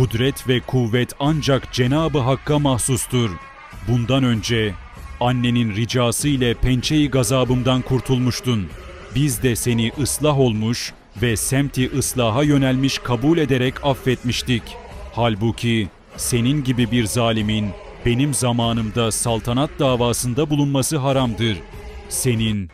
Kudret ve kuvvet ancak Cenabı Hakk'a mahsustur. Bundan önce annenin ricası ile pençeyi gazabımdan kurtulmuştun. Biz de seni ıslah olmuş ve semti ıslaha yönelmiş kabul ederek affetmiştik. Halbuki senin gibi bir zalimin benim zamanımda saltanat davasında bulunması haramdır. Senin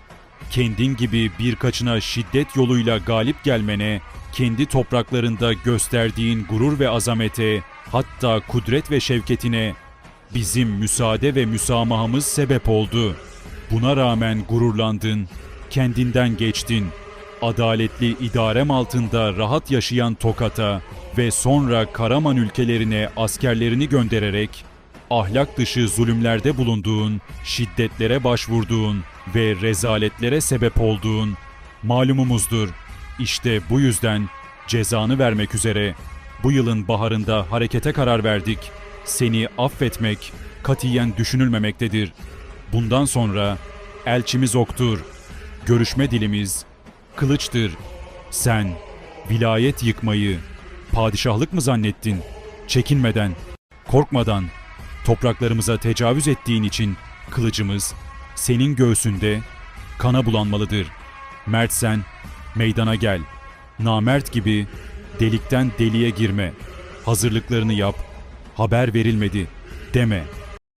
kendin gibi birkaçına şiddet yoluyla galip gelmene, kendi topraklarında gösterdiğin gurur ve azamete, hatta kudret ve şevketine bizim müsaade ve müsamahamız sebep oldu. Buna rağmen gururlandın, kendinden geçtin. Adaletli idarem altında rahat yaşayan Tokat'a ve sonra Karaman ülkelerine askerlerini göndererek ahlak dışı zulümlerde bulunduğun, şiddetlere başvurduğun ve rezaletlere sebep olduğun malumumuzdur. İşte bu yüzden cezanı vermek üzere bu yılın baharında harekete karar verdik. Seni affetmek katiyen düşünülmemektedir. Bundan sonra elçimiz oktur, görüşme dilimiz kılıçtır. Sen vilayet yıkmayı padişahlık mı zannettin? Çekinmeden, korkmadan topraklarımıza tecavüz ettiğin için kılıcımız senin göğsünde kana bulanmalıdır. Mertsen meydana gel. Namert gibi delikten deliğe girme. Hazırlıklarını yap. Haber verilmedi deme.''